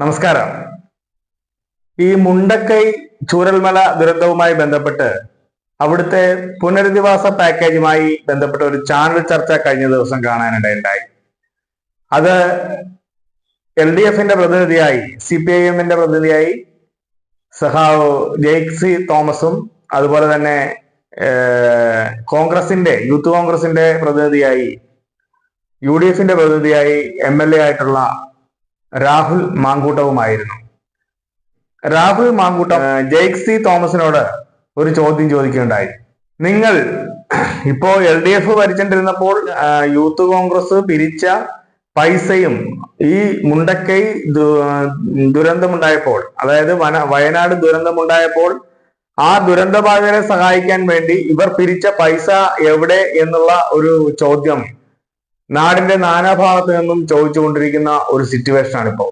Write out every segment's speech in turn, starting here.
നമസ്കാരം. ഈ മുണ്ടക്കൈ ചൂരൽമല ദുരന്തവുമായി ബന്ധപ്പെട്ട് അവിടുത്തെ പുനരധിവാസ പാക്കേജുമായി ബന്ധപ്പെട്ട ഒരു ചാനൽ ചർച്ച കഴിഞ്ഞ ദിവസം കാണാനിടയുണ്ടായി. അത് എൽ ഡി എഫിന്റെ പ്രതിനിധിയായി സി പി ഐ എമ്മിന്റെ പ്രതിനിധിയായി സഹാവ് ജെയ്സി തോമസും അതുപോലെ തന്നെ കോൺഗ്രസിന്റെ യൂത്ത് കോൺഗ്രസിന്റെ പ്രതിനിധിയായി യു ഡി എഫിന്റെ പ്രതിനിധിയായി എം എൽ എ ആയിട്ടുള്ള രാഹുൽ മാങ്കൂട്ടവുമായിരുന്നു. രാഹുൽ മാങ്കൂട്ടം ജയ്ക് സി തോമസിനോട് ഒരു ചോദ്യം ചോദിക്കുകയുണ്ടായി. നിങ്ങൾ ഇപ്പോ എൽ ഡി എഫ് ഭരിച്ചിട്ടിരുന്നപ്പോൾ യൂത്ത് കോൺഗ്രസ് പിരിച്ച പൈസയും ഈ മുണ്ടക്കൈ ദുരന്തമുണ്ടായപ്പോൾ അതായത് വന വയനാട് ദുരന്തമുണ്ടായപ്പോൾ ആ ദുരന്തബാധിതരെ സഹായിക്കാൻ വേണ്ടി ഇവർ പിരിച്ച പൈസ എവിടെ എന്നുള്ള ഒരു ചോദ്യം നാടിന്റെ നാനാഭാഗത്ത് നിന്നും ചോദിച്ചുകൊണ്ടിരിക്കുന്ന ഒരു സിറ്റുവേഷൻ ആണ് ഇപ്പോൾ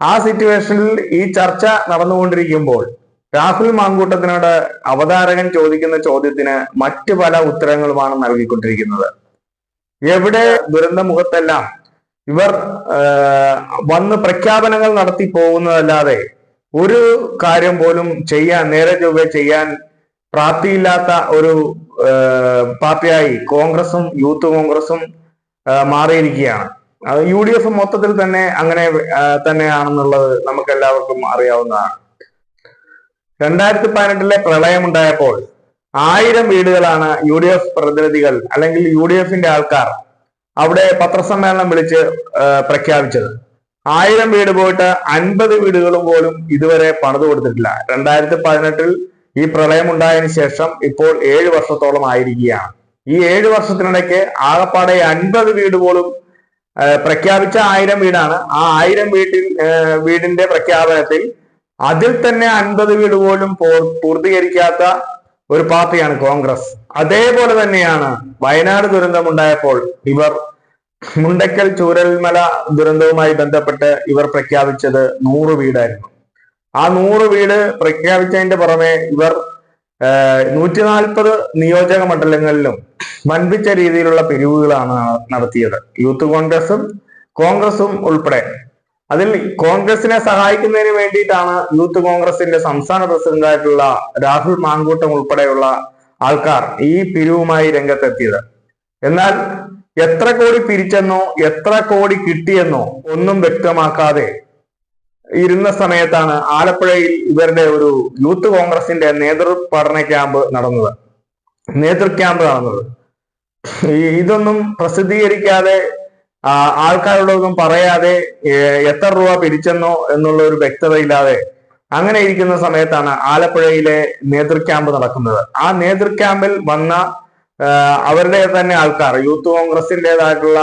ആ സിറ്റുവേഷനിൽ ഈ ചർച്ച നടന്നുകൊണ്ടിരിക്കുമ്പോൾ രാഹുൽ മാങ്കൂട്ടത്തിനോട് അവതാരകൻ ചോദിക്കുന്ന ചോദ്യത്തിന് മറ്റു പല ഉത്തരങ്ങളുമാണ് നൽകിക്കൊണ്ടിരിക്കുന്നത്. എവിടെ ദുരന്ത മുഖത്തെല്ലാം ഇവർ വന്ന് പ്രഖ്യാപനങ്ങൾ നടത്തി പോകുന്നതല്ലാതെ ഒരു കാര്യം പോലും ചെയ്യാൻ നേരെ ചൊവ്വെ ചെയ്യാൻ പ്രാപ്തിയില്ലാത്ത ഒരു പാർട്ടിയായി കോൺഗ്രസും യൂത്ത് കോൺഗ്രസും മാറിയിരിക്കുകയാണ്. യു ഡി എഫ് മൊത്തത്തിൽ തന്നെ അങ്ങനെ തന്നെയാണെന്നുള്ളത് നമുക്ക് എല്ലാവർക്കും അറിയാവുന്നതാണ്. രണ്ടായിരത്തി പതിനെട്ടിലെ പ്രളയമുണ്ടായപ്പോൾ ആയിരം വീടുകളാണ് യു ഡി എഫ് പ്രതിനിധികൾ അല്ലെങ്കിൽ യു ഡി എഫിന്റെ ആൾക്കാർ അവിടെ പത്രസമ്മേളനം വിളിച്ച് പ്രഖ്യാപിച്ചത്. ആയിരം വീട് പോയിട്ട് അൻപത് വീടുകളും പോലും ഇതുവരെ പണിതു കൊടുത്തിട്ടില്ല. രണ്ടായിരത്തി പതിനെട്ടിൽ ഈ പ്രളയം ഉണ്ടായതിനു ശേഷം ഇപ്പോൾ ഏഴ് വർഷത്തോളം ആയിരിക്കുകയാണ്. ഈ ഏഴ് വർഷത്തിനിടയ്ക്ക് ആകപ്പാടെ അൻപത് വീട് പോലും പ്രഖ്യാപിച്ച ആയിരം വീടാണ്. ആ ആയിരം വീട്ടിൽ വീടിന്റെ പ്രഖ്യാപനത്തിൽ അതിൽ തന്നെ അൻപത് വീട് പോലും പൂർത്തീകരിക്കാത്ത ഒരു പാർട്ടിയാണ് കോൺഗ്രസ്. അതേപോലെ തന്നെയാണ് വയനാട് ദുരന്തമുണ്ടായപ്പോൾ ഇവർ മുണ്ടക്കൽ ചൂരൽമല ദുരന്തവുമായി ബന്ധപ്പെട്ട് ഇവർ പ്രഖ്യാപിച്ചത് നൂറ് വീടായിരുന്നു. ആ നൂറ് വീട് പ്രഖ്യാപിച്ചതിന്റെ പുറമെ ഇവർ നൂറ്റി നാൽപ്പത് നിയോജക മണ്ഡലങ്ങളിലും വൻപിച്ച രീതിയിലുള്ള പിരിവുകളാണ് നടത്തിയത്. യൂത്ത് കോൺഗ്രസും കോൺഗ്രസും ഉൾപ്പെടെ. അതിൽ കോൺഗ്രസിനെ സഹായിക്കുന്നതിന് വേണ്ടിയിട്ടാണ് യൂത്ത് കോൺഗ്രസിന്റെ സംസ്ഥാന പ്രസിഡന്റായിട്ടുള്ള രാഹുൽ മാങ്കൂട്ടം ഉൾപ്പെടെയുള്ള ആൾക്കാർ ഈ പിരിവുമായി രംഗത്തെത്തിയത്. എന്നാൽ എത്ര കോടി പിരിച്ചെന്നോ എത്ര കോടി കിട്ടിയെന്നോ ഒന്നും വ്യക്തമാക്കാതെ ഇരുന്ന സമയത്താണ് ആലപ്പുഴയിൽ ഇവരുടെ ഒരു യൂത്ത് കോൺഗ്രസിന്റെ നേതൃ പഠന ക്യാമ്പ് നടന്നത്. നേതൃ ക്യാമ്പ് നടന്നത്. ഇതൊന്നും പ്രസിദ്ധീകരിക്കാതെ ആൾക്കാരോടൊന്നും പറയാതെ എത്ര രൂപ പിരിച്ചെന്നോ എന്നുള്ള ഒരു വ്യക്തതയില്ലാതെ അങ്ങനെ ഇരിക്കുന്ന സമയത്താണ് ആലപ്പുഴയിലെ നേതൃ ക്യാമ്പ് നടക്കുന്നത്. ആ നേതൃ ക്യാമ്പിൽ വന്ന അവരുടെ തന്നെ ആൾക്കാർ യൂത്ത് കോൺഗ്രസിന്റെതായിട്ടുള്ള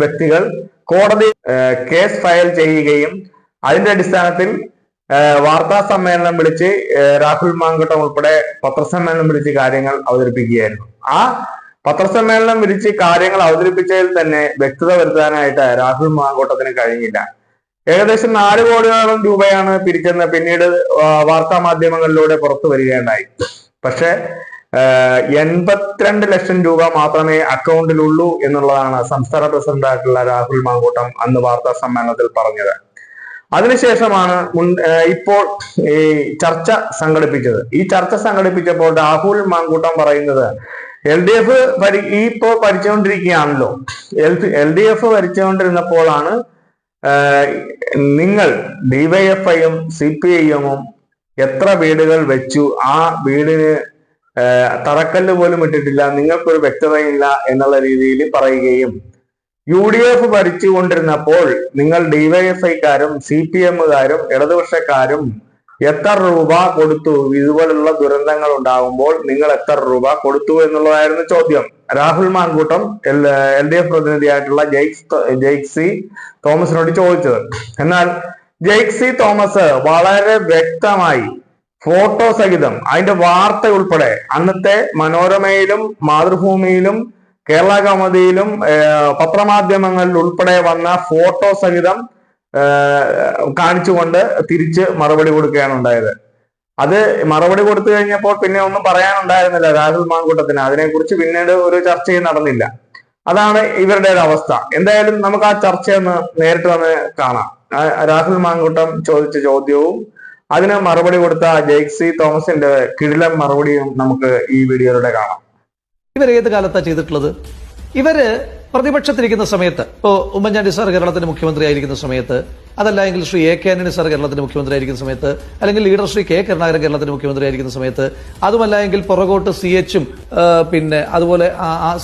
വ്യക്തികൾ കോടതി കേസ് ഫയൽ ചെയ്യുകയും അതിന്റെ അടിസ്ഥാനത്തിൽ വാർത്താ സമ്മേളനം വിളിച്ച് രാഹുൽ മാങ്കട്ടം ഉൾപ്പെടെ പത്രസമ്മേളനം വിളിച്ച് കാര്യങ്ങൾ അവതരിപ്പിക്കുകയായിരുന്നു. ആ പത്രസമ്മേളനം വിളിച്ച് കാര്യങ്ങൾ അവതരിപ്പിച്ചതിൽ തന്നെ വ്യക്തത വരുത്താനായിട്ട് രാഹുൽ മാങ്കോട്ടത്തിന് കഴിഞ്ഞില്ല. ഏകദേശം നാല് കോടിയോളം രൂപയാണ് പിരിച്ചെന്ന് പിന്നീട് വാർത്താ മാധ്യമങ്ങളിലൂടെ പുറത്തു വരികയുണ്ടായി. പക്ഷെ എൺപത്തിരണ്ട് ലക്ഷം രൂപ മാത്രമേ അക്കൗണ്ടിലുള്ളൂ എന്നുള്ളതാണ് സംസ്ഥാന പ്രസിഡന്റായിട്ടുള്ള രാഹുൽ മാങ്കൂട്ടം അന്ന് വാർത്താ സമ്മേളനത്തിൽ പറഞ്ഞത്. അതിനുശേഷമാണ് മുൻ ഇപ്പോൾ ഈ ചർച്ച സംഘടിപ്പിച്ചത്. ഈ ചർച്ച സംഘടിപ്പിച്ചപ്പോൾ രാഹുൽ മാങ്കൂട്ടം പറയുന്നത് എൽ ഡി എഫ് ഭരി ഇപ്പോൾ ഭരിച്ചുകൊണ്ടിരിക്കുകയാണല്ലോ. എൽ എൽ ഡി എഫ് ഭരിച്ചുകൊണ്ടിരുന്നപ്പോഴാണ് നിങ്ങൾ ഡിവൈഎഫ്ഐയും സി പി ഐ എമ്മും എത്ര വീടുകൾ വെച്ചു? ആ വീടിന് തറക്കല്ല് പോലും ഇട്ടിട്ടില്ല നിങ്ങൾക്കൊരു വ്യക്തതയില്ല എന്നുള്ള രീതിയിൽ പറയുകയും യു ഡി എഫ് ഭരിച്ചുകൊണ്ടിരുന്നപ്പോൾ നിങ്ങൾ ഡിവൈഎഫ്ഐക്കാരും സി പി എമ്മുകാരും ഇടതുപക്ഷക്കാരും എത്ര രൂപ കൊടുത്തു? ഇതുപോലുള്ള ദുരന്തങ്ങൾ ഉണ്ടാകുമ്പോൾ നിങ്ങൾ എത്ര രൂപ കൊടുത്തു എന്നുള്ളതായിരുന്നു ചോദ്യം. Rahul Mankoottam L L D F പ്രതിനിധിയായിട്ടുള്ള Jakes Jaick C തോമസിനോട് ചോദിച്ചത്. എന്നാൽ ജെയ്ക്സി തോമസ് വളരെ വ്യക്തമായി ഫോട്ടോ സഹിതം അതിന്റെ വാർത്ത ഉൾപ്പെടെ അന്നത്തെ മനോരമയിലും മാതൃഭൂമിയിലും കേരള കൗമുദിയിലും പത്രമാധ്യമങ്ങളിൽ ഉൾപ്പെടെ വന്ന ഫോട്ടോ സഹിതം കാണിച്ചുകൊണ്ട് തിരിച്ച് മറുപടി കൊടുക്കുകയാണ് ഉണ്ടായത്. അത് മറുപടി കൊടുത്തു കഴിഞ്ഞപ്പോൾ പിന്നെ ഒന്നും പറയാനുണ്ടായിരുന്നില്ല രാഹുൽ മാങ്കൂട്ടത്തിന്. അതിനെക്കുറിച്ച് പിന്നീട് ഒരു ചർച്ചയും നടന്നില്ല. അതാണ് ഇവരുടെ ഒരു അവസ്ഥ. എന്തായാലും നമുക്ക് ആ ചർച്ചയൊന്ന് നേരിട്ട് വന്ന് കാണാം. രാഹുൽ മാങ്കൂട്ടം ചോദിച്ച ചോദ്യവും അതിന് മറുപടി കൊടുത്ത ജെയ്ക്സി തോമസിന്റെ കിടിലം മറുപടിയും നമുക്ക് ഈ വീഡിയോയിലൂടെ കാണാം. ഇവർ ഏത് കാലത്താണ് ചെയ്തിട്ടുള്ളത്? ഇവർ പ്രതിപക്ഷത്തിരിക്കുന്ന സമയത്ത് ഇപ്പോ ഉമ്മൻചാണ്ടി സാർ കേരളത്തിന്റെ മുഖ്യമന്ത്രി ആയിരിക്കുന്ന സമയത്ത് അതല്ല എങ്കിൽ Shri A K Antony sir കേരളത്തിന്റെ മുഖ്യമന്ത്രി ആയിരിക്കുന്ന സമയത്ത് അല്ലെങ്കിൽ ലീഡർ ശ്രീ കെ കരുണാകരൻ കേരളത്തിന്റെ മുഖ്യമന്ത്രി ആയിരിക്കുന്ന സമയത്ത് അതുമല്ല എങ്കിൽ പുറകോട്ട് സി എച്ചും പിന്നെ അതുപോലെ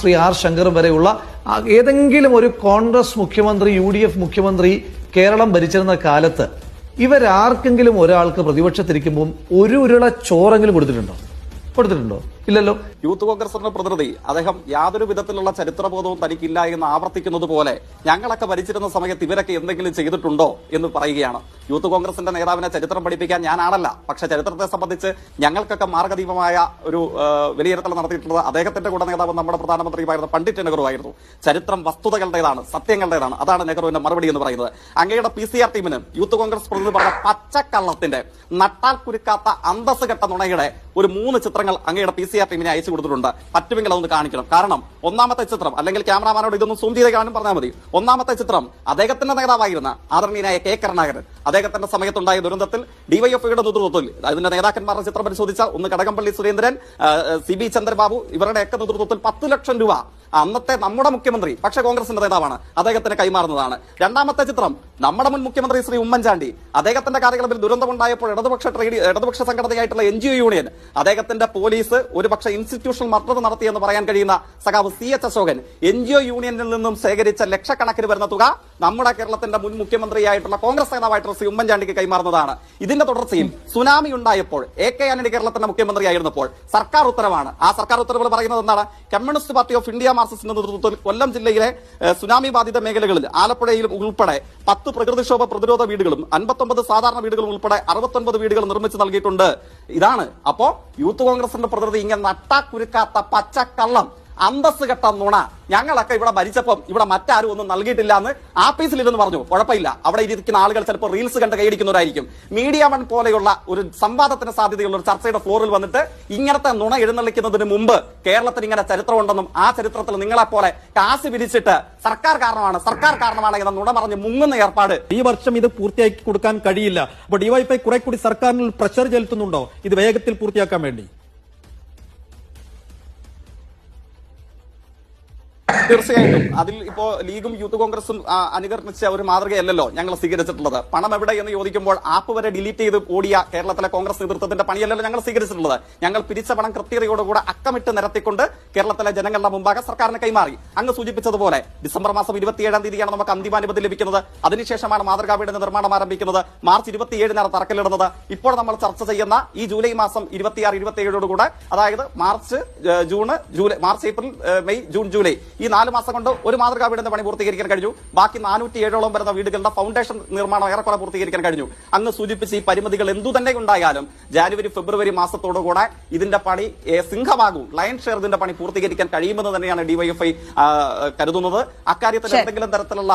ശ്രീ ആർ ശങ്കറും വരെയുള്ള ഏതെങ്കിലും ഒരു കോൺഗ്രസ് മുഖ്യമന്ത്രി യു ഡി എഫ് മുഖ്യമന്ത്രി കേരളം ഭരിച്ചിരുന്ന കാലത്ത് ഇവരാർക്കെങ്കിലും ഒരാൾക്ക് പ്രതിപക്ഷത്തിരിക്കുമ്പോൾ ഒരു ഉരുള ചോറെങ്കിലും കൊടുത്തിട്ടുണ്ടോ? കൊടുത്തിട്ടുണ്ടോ? ഇല്ലല്ലോ. യൂത്ത് കോൺഗ്രസിന്റെ പ്രതിനിധി അദ്ദേഹം യാതൊരു വിധത്തിലുള്ള ചരിത്രബോധവും തനിക്കില്ല എന്ന് ആവർത്തിക്കുന്നത് പോലെ ഞങ്ങളൊക്കെ ഭരിച്ചിരുന്ന സമയത്ത് ഇവരൊക്കെ എന്തെങ്കിലും ചെയ്തിട്ടുണ്ടോ എന്ന് പറയുകയാണ്. യൂത്ത് കോൺഗ്രസിന്റെ നേതാവിനെ ചരിത്രം പഠിപ്പിക്കാൻ ഞാനാണല്ല പക്ഷെ ചരിത്രത്തെ സംബന്ധിച്ച് ഞങ്ങൾക്കൊക്കെ മാർഗദീപമായ ഒരു വിലയിരുത്തൽ നടത്തിയിട്ടുള്ളത് അദ്ദേഹത്തിന്റെ കൂടെ നേതാവ് നമ്മുടെ പ്രധാനമന്ത്രിയുമായിരുന്ന പണ്ഡിറ്റ് നെഹ്റു ആയിരുന്നു ചരിത്രം വസ്തുതകളുടേതാണ് സത്യങ്ങളുടേതാണ്. അതാണ് നെഹ്റുവിന്റെ മറുപടി എന്ന് പറയുന്നത്. അങ്ങയുടെ പി സി ആർ ടീമിന് യൂത്ത് കോൺഗ്രസ് പ്രതിനിധി പറഞ്ഞ പച്ചക്കള്ളത്തിന്റെ നട്ടാൽ കുരുക്കാത്ത അന്തസ് കെട്ട നുണയുടെ ഒരു മൂന്ന് ചിത്രങ്ങൾ അങ്ങയുടെ പി സി ആർ ടീമിനെ അയച്ചു കൊടുത്തിട്ടുണ്ട്. പറ്റുമെങ്കിൽ അതൊന്ന് കാണിക്കണം. കാരണം ഒന്നാമത്തെ ചിത്രം അല്ലെങ്കിൽ ക്യാമറാമാനോട് ഇതൊന്നും സൂം ചെയ്ത് കാണാനും പറഞ്ഞാൽ മതി. ഒന്നാമത്തെ ചിത്രം അദ്ദേഹത്തിന്റെ നേതാവായിരുന്ന ആദരണീയനായ കെ കരുണാകരൻ. അദ്ദേഹത്തിന്റെ സമയത്തുണ്ടായ ദുരന്തത്തിൽ ഡിവൈഎഫ്ഐയുടെ നേതൃത്വത്തിൽ അതിന്റെ നേതാക്കന്മാരുടെ ചിത്രം പരിശോധിച്ച ഒന്ന് കടകംപള്ളി സുരേന്ദ്രൻ സി ബി ചന്ദ്രബാബു ഇവരുടെയൊക്കെ നേതൃത്വത്തിൽ പത്ത് ലക്ഷം രൂപ അന്നത്തെ നമ്മുടെ മുഖ്യമന്ത്രി പക്ഷെ കോൺഗ്രസിന്റെ നേതാവാണ്. അദ്ദേഹത്തിന് കൈമാറുന്നതാണ്. രണ്ടാമത്തെ ചിത്രം നമ്മുടെ മുൻ മുഖ്യമന്ത്രി ശ്രീ ഉമ്മൻചാണ്ടി. അദ്ദേഹത്തിന്റെ കാലയളവിൽ ദുരന്തമുണ്ടായപ്പോൾ ഇടതുപക്ഷ ട്രേഡ് ഇടതുപക്ഷ സംഘടനയായിട്ടുള്ള എൻ യൂണിയൻ അദ്ദേഹത്തിന്റെ പോലീസ് ഒരുപക്ഷെ ഇൻസ്റ്റിറ്റ്യൂഷണൽ മർഡർ നടത്തിയെന്ന് പറയാൻ കഴിയുന്ന സഖാവ് C H Ashokan N G O യൂണിയനിൽ നിന്നും ശേഖരിച്ച ലക്ഷക്കണക്കിന് വരുന്ന തുക നമ്മുടെ കേരളത്തിന്റെ മുൻ മുഖ്യമന്ത്രിയായിട്ടുള്ള കോൺഗ്രസ് നേതാവായിട്ടുള്ള ശ്രീ ഉമ്മൻചാണ്ടിക്ക് കൈമാറുന്നതാണ്. ഇതിന്റെ തുടർച്ചയിൽ സുനാമി ഉണ്ടായപ്പോൾ എ കെ ആന്റണി കേരളത്തിന്റെ മുഖ്യമന്ത്രിയായിരുന്നപ്പോൾ സർക്കാർ ഉത്തരവാണ്. ആ സർക്കാർ ഉത്തരവുകൾ പറയുന്നത് എന്താണ്? കമ്മ്യൂണിസ്റ്റ് പാർട്ടി ഓഫ് ഇന്ത്യ മാർക്സിസ്റ്റിന്റെ നേതൃത്വത്തിൽ കൊല്ലം ജില്ലയിലെ സുനാമി ബാധിത മേഖലകളിൽ ആലപ്പുഴയിലും ഉൾപ്പെടെ പത്ത് പ്രകൃതിക്ഷോഭ പ്രതിരോധ വീടുകളും അൻപത്തൊമ്പത് സാധാരണ വീടുകളും ഉൾപ്പെടെ അറുപത്തൊൻപത് വീടുകൾ നിർമ്മിച്ചു നൽകിയിട്ടുണ്ട്. ഇതാണ് അപ്പോ യൂത്ത് കോൺഗ്രസിന്റെ പ്രതിനിധി ഇങ്ങനെ നട്ടാക്കുരുക്കാത്ത പച്ചക്കള്ളം. അന്തസ് കെട്ട നുണ. ഞങ്ങളൊക്കെ ഇവിടെ ഭരിച്ചപ്പം ഇവിടെ മറ്റാരും ഒന്നും നൽകിയിട്ടില്ല എന്ന് ആപ്പീസിൽ ഇരുന്ന് പറഞ്ഞു. കുഴപ്പമില്ല. അവിടെ ഇരിക്കുന്ന ആളുകൾ ചിലപ്പോൾ റീൽസ് കണ്ട് കൈയടിക്കുന്നവരായിരിക്കും. മീഡിയ വൺ പോലെയുള്ള ഒരു സംവാദത്തിന് സാധ്യതയുള്ള ഒരു ചർച്ചയുടെ ഫ്ലോറിൽ വന്നിട്ട് ഇങ്ങനത്തെ നുണ എഴുന്നള്ളിക്കുന്നതിന് മുമ്പ് കേരളത്തിന് ഇങ്ങനെ ചരിത്രമുണ്ടെന്നും ആ ചരിത്രത്തിൽ നിങ്ങളെപ്പോലെ കാശ് പിരിച്ചിട്ട് സർക്കാർ കാരണമാണ് സർക്കാർ കാരണമാണ് എന്ന നുണ പറഞ്ഞ് മുങ്ങുന്ന ഏർപ്പാട്. ഈ വർഷം ഇത് പൂർത്തിയാക്കി കൊടുക്കാൻ കഴിയില്ല. അപ്പൊ ഡിവൈഫൈ കുറെ കൂടി സർക്കാരിൽ പ്രഷർ ചെലുത്തുന്നുണ്ടോ? ഇത് വേഗത്തിൽ പൂർത്തിയാക്കാൻ വേണ്ടി. തീർച്ചയായിട്ടും. അതിൽ ഇപ്പോ ലീഗും യൂത്ത് കോൺഗ്രസും അനുകർണിച്ച ഒരു മാതൃകയല്ലല്ലോ ഞങ്ങൾ സ്വീകരിച്ചിട്ടുള്ളത്. പണം എവിടെ എന്ന് ചോദിക്കുമ്പോൾ ആപ്പ് വരെ ഡിലീറ്റ് ചെയ്ത് ഓടിയ കേരളത്തിലെ കോൺഗ്രസ് നേതൃത്വത്തിന്റെ പണിയല്ലല്ലോ ഞങ്ങൾ സ്വീകരിച്ചിട്ടുള്ളത്. ഞങ്ങൾ പിരിച്ച പണം കൃത്യതയോടുകൂടെ അക്കമിട്ട് നിരത്തിക്കൊണ്ട് കേരളത്തിലെ ജനങ്ങളുടെ മുമ്പാകെ സർക്കാരിന് കൈമാറി. അങ്ങ് സൂചിപ്പിച്ചതുപോലെ ഡിസംബർ മാസം ഇരുപത്തിയേഴാം തീയതിയാണ് നമുക്ക് അന്തിമ അന്തിമാനുമതി ലഭിക്കുന്നത്. അതിനുശേഷമാണ് മാതൃകാ വീടിന്റെ നിർമ്മാണം ആരംഭിക്കുന്നത്. മാർച്ച് ഇരുപത്തിയേഴിനാണ് തറക്കല്ലിടുന്നത്. ഇപ്പോൾ നമ്മൾ ചർച്ച ചെയ്യുന്ന ഈ ജൂലൈ മാസം ഇരുപത്തിയാറ് ഇരുപത്തിയേഴോടുകൂടെ അതായത് March June July March April May June July ഈ നാല് മാസം കൊണ്ട് ഒരു മാതൃകാ വീടിന്റെ പണി പൂർത്തീകരിക്കാൻ കഴിഞ്ഞു. ബാക്കി നാനൂറ്റി ഏഴോളം വരുന്ന വീടുകളുടെ ഫൗണ്ടേഷൻ നിർമ്മാണം ഏറെക്കുറെ പൂർത്തീകരിക്കാൻ കഴിഞ്ഞു. അന്ന് സൂചിപ്പിച്ച ഈ പരിമിതികൾ എന്തു തന്നെ ഉണ്ടായാലും ജാനുവരി ഫെബ്രുവരി മാസത്തോടുകൂടെ ഇതിന്റെ പണി സിംഹമാകും. ലയൺ ഷെയർ ഇതിന്റെ പണി പൂർത്തീകരിക്കാൻ കഴിയുമെന്ന് തന്നെയാണ് ഡിവൈഎഫ്ഐ കരുതുന്നത്. അക്കാര്യത്തിൽ. എന്തെങ്കിലും തരത്തിലുള്ള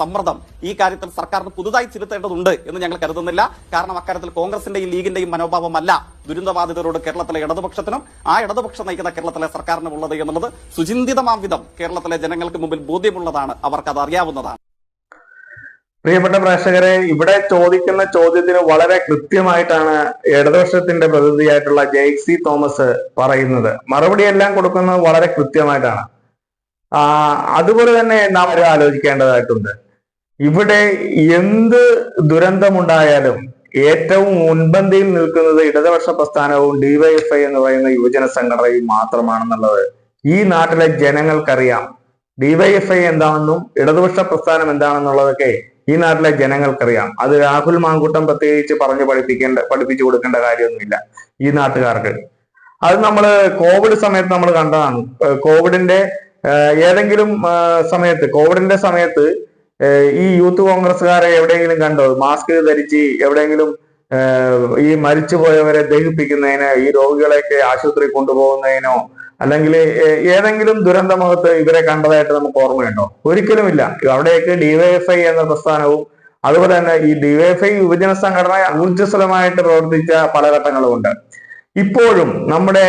സമ്മർദ്ദം ഈ കാര്യത്തിൽ സർക്കാരിന് പുതുതായി ചെലുത്തേണ്ടതുണ്ട് എന്ന് ഞങ്ങൾ കരുതുന്നില്ല. കാരണം അക്കാര്യത്തിൽ കോൺഗ്രസിന്റെയും ലീഗിന്റെയും മനോഭാവമല്ല. ദുരന്തബാധിതരോട് കേരളത്തിലെ ഇടതുപക്ഷത്തിനും ആ ഇടതുപക്ഷം നയിക്കുന്ന കേരളത്തിലെ സർക്കാരിനും ഉള്ളത് എന്നുള്ളത് സുചിന്തിതമാം വിധം കേരളത്തിലെ ജനങ്ങൾക്ക് മുമ്പിൽ ബോധ്യമുള്ളതാണ് അവർക്കത് അറിയാവുന്നതാണ്. പ്രിയപ്പെട്ട പ്രേക്ഷകരെ ഇവിടെ ചോദിക്കുന്ന ചോദ്യത്തിന് വളരെ കൃത്യമായിട്ടാണ് ഇടതുപക്ഷത്തിന്റെ പ്രതിനിധിയായിട്ടുള്ള ജെയ്സി തോമസ് പറയുന്നത്. മറുപടി എല്ലാം കൊടുക്കുന്നത് വളരെ കൃത്യമായിട്ടാണ്. ആ അതുപോലെ തന്നെ നാം ആലോചിക്കേണ്ടതായിട്ടുണ്ട്. ഇവിടെ എന്ത് ദുരന്തമുണ്ടായാലും ഏറ്റവും മുൻപന്തിയിൽ നിൽക്കുന്നത് ഇടതുപക്ഷ പ്രസ്ഥാനവും ഡിവൈഎഫ്ഐ എന്ന് പറയുന്ന യുവജന സംഘടനയും മാത്രമാണെന്നുള്ളത് ഈ നാട്ടിലെ ജനങ്ങൾക്കറിയാം. ഡിവൈഎഫ്ഐ എന്താണെന്നും ഇടതുപക്ഷ പ്രസ്ഥാനം എന്താണെന്നുള്ളതൊക്കെ ഈ നാട്ടിലെ ജനങ്ങൾക്കറിയാം. അത് രാഹുൽ മാങ്കൂട്ടം പ്രത്യേകിച്ച് പറഞ്ഞു പഠിപ്പിക്കേണ്ട പഠിപ്പിച്ചു കൊടുക്കേണ്ട കാര്യമൊന്നുമില്ല ഈ നാട്ടുകാർക്ക്. അത് നമ്മൾ കോവിഡ് സമയത്ത് നമ്മൾ കണ്ടതാണ്. കോവിഡിന്റെ ഏതെങ്കിലും സമയത്ത് കോവിഡിന്റെ സമയത്ത് ഈ യൂത്ത് കോൺഗ്രസ്സുകാരെ എവിടെയെങ്കിലും കണ്ടോ? മാസ്ക് ധരിച്ച് എവിടെയെങ്കിലും ഈ മരിച്ചുപോയവരെ ദഹിപ്പിക്കുന്നതിന് ഈ രോഗികളെയൊക്കെ ആശുപത്രി കൊണ്ടുപോകുന്നതിനോ അല്ലെങ്കിൽ ഏതെങ്കിലും ദുരന്തമുഖത്ത് ഇവരെ കണ്ടതായിട്ട് നമുക്ക് ഓർമ്മയുണ്ടോ? ഒരിക്കലുമില്ല. അവിടെയൊക്കെ ഡിവൈഎഫ്ഐ എന്ന പ്രസ്ഥാനവും അതുപോലെ തന്നെ ഈ ഡിവൈഎഫ്ഐ യുവജന സംഘടന ഊർജസ്വലമായിട്ട് പ്രവർത്തിച്ച പല ഘട്ടങ്ങളും ഉണ്ട് ഇപ്പോഴും നമ്മുടെ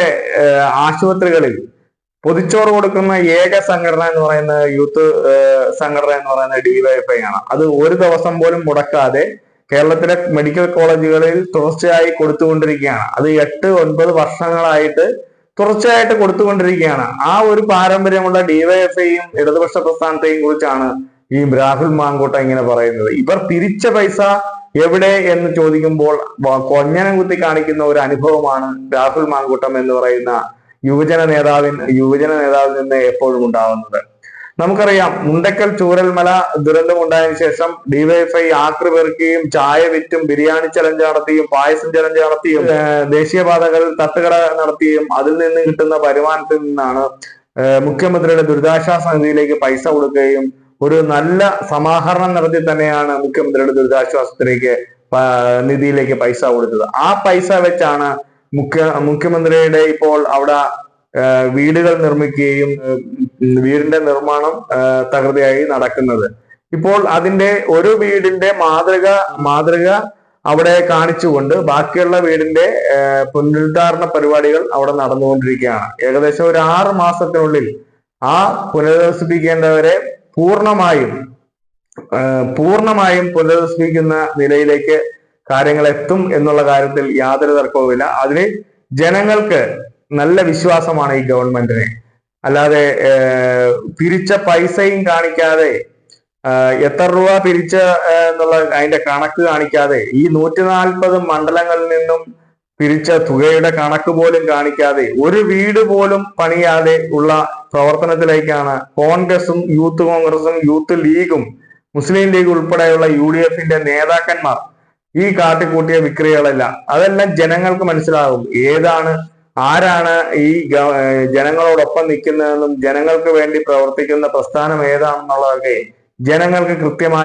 ആശുപത്രികളിൽ പൊതിച്ചോറ് കൊടുക്കുന്ന ഏക സംഘടന എന്ന് പറയുന്നത് യൂത്ത് സംഘടന എന്ന് പറയുന്നത് ഡിവൈഎഫ്ഐ ആണ്. അത് ഒരു ദിവസം പോലും മുടക്കാതെ കേരളത്തിലെ മെഡിക്കൽ കോളേജുകളിൽ തുടർച്ചയായി കൊടുത്തുകൊണ്ടിരിക്കുകയാണ്. അത് എട്ട് ഒൻപത് വർഷങ്ങളായിട്ട് തുടർച്ചയായിട്ട് കൊടുത്തുകൊണ്ടിരിക്കുകയാണ്. ആ ഒരു പാരമ്പര്യമുള്ള ഡിവൈഎഫ്ഐയും ഇടതുപക്ഷ പ്രസ്ഥാനത്തെയും കുറിച്ചാണ് ഈ രാഹുൽ മാങ്കോട്ട ഇങ്ങനെ പറയുന്നത്. ഇവർ പിരിച്ച പൈസ എവിടെ എന്ന് ചോദിക്കുമ്പോൾ കൊഞ്ഞനം കുത്തി കാണിക്കുന്ന ഒരു അനുഭവമാണ് രാഹുൽ മാങ്കൂട്ടം എന്ന് പറയുന്ന യുവജന നേതാവിൻ യുവജന നേതാവിൽ നിന്ന് എപ്പോഴും ഉണ്ടാവുന്നത്. നമുക്കറിയാം മുണ്ടക്കൽ ചൂരൽമല ദുരന്തമുണ്ടായതിനു ശേഷം ഡിവൈഎഫ്ഐ ആക്രി പെറുക്കുകയും ചായ വിറ്റും ബിരിയാണി ചലഞ്ച് നടത്തിയും പായസം ചലഞ്ച് നടത്തിയും ദേശീയപാതകൾ തട്ടുകട നടത്തിയും അതിൽ നിന്ന് കിട്ടുന്ന വരുമാനത്തിൽ നിന്നാണ് മുഖ്യമന്ത്രിയുടെ ദുരിതാശ്വാസ നിധിയിലേക്ക് പൈസ കൊടുക്കുകയും ഒരു നല്ല സമാഹരണം നടത്തി തന്നെയാണ് മുഖ്യമന്ത്രിയുടെ ദുരിതാശ്വാസത്തിലേക്ക് നിധിയിലേക്ക് പൈസ കൊടുത്തത്. ആ പൈസ വെച്ചാണ് മുഖ്യ മുഖ്യമന്ത്രിയുടെ ഇപ്പോൾ അവിടെ വീടുകൾ നിർമ്മിക്കുകയും വീടിന്റെ നിർമ്മാണം തകൃതിയായി നടക്കുന്നത്. ഇപ്പോൾ അതിന്റെ ഒരു വീടിന്റെ മാതൃക മാതൃക അവിടെ കാണിച്ചുകൊണ്ട് ബാക്കിയുള്ള വീടിന്റെ പുനരുദ്ധാരണ പരിപാടികൾ അവിടെ നടന്നുകൊണ്ടിരിക്കുകയാണ്. ഏകദേശം ഒരു ആറ് മാസത്തിനുള്ളിൽ ആ പുനരധിവസിപ്പിക്കേണ്ടവരെ പൂർണമായും പൂർണമായും പുനരധിവസിപ്പിക്കുന്ന നിലയിലേക്ക് കാര്യങ്ങൾ എത്തും എന്നുള്ള കാര്യത്തിൽ യാതൊരു തർക്കവുമില്ല. അതിന് ജനങ്ങൾക്ക് നല്ല വിശ്വാസമാണ് ഈ ഗവൺമെന്റിനെ. അല്ലാതെ പിരിച്ച പൈസയും കാണിക്കാതെ എത്ര രൂപ പിരിച്ച എന്നുള്ള അതിന്റെ കണക്ക് കാണിക്കാതെ ഈ നൂറ്റി നാൽപ്പത് മണ്ഡലങ്ങളിൽ നിന്നും പിരിച്ച തുകയുടെ കണക്ക് പോലും കാണിക്കാതെ ഒരു വീട് പോലും പണിയാതെ ഉള്ള പ്രവർത്തനത്തിലേക്കാണ് കോൺഗ്രസും യൂത്ത് കോൺഗ്രസും യൂത്ത് ലീഗും മുസ്ലിം ലീഗ് ഉൾപ്പെടെയുള്ള യു ഡി എഫിന്റെ നേതാക്കന്മാർ ഈ കാട്ടിക്കൂട്ടിയ വിക്രിയകളല്ല. അതെല്ലാം ജനങ്ങൾക്ക് മനസ്സിലാകും. ഏതാണ് ആരാണ് ഈ ജനങ്ങളോടൊപ്പം നിൽക്കുന്നതെന്നും ജനങ്ങൾക്ക് വേണ്ടി പ്രവർത്തിക്കുന്ന പ്രസ്ഥാനം ഏതാണെന്നുള്ളതൊക്കെ ജനങ്ങൾക്ക് കൃത്യമായി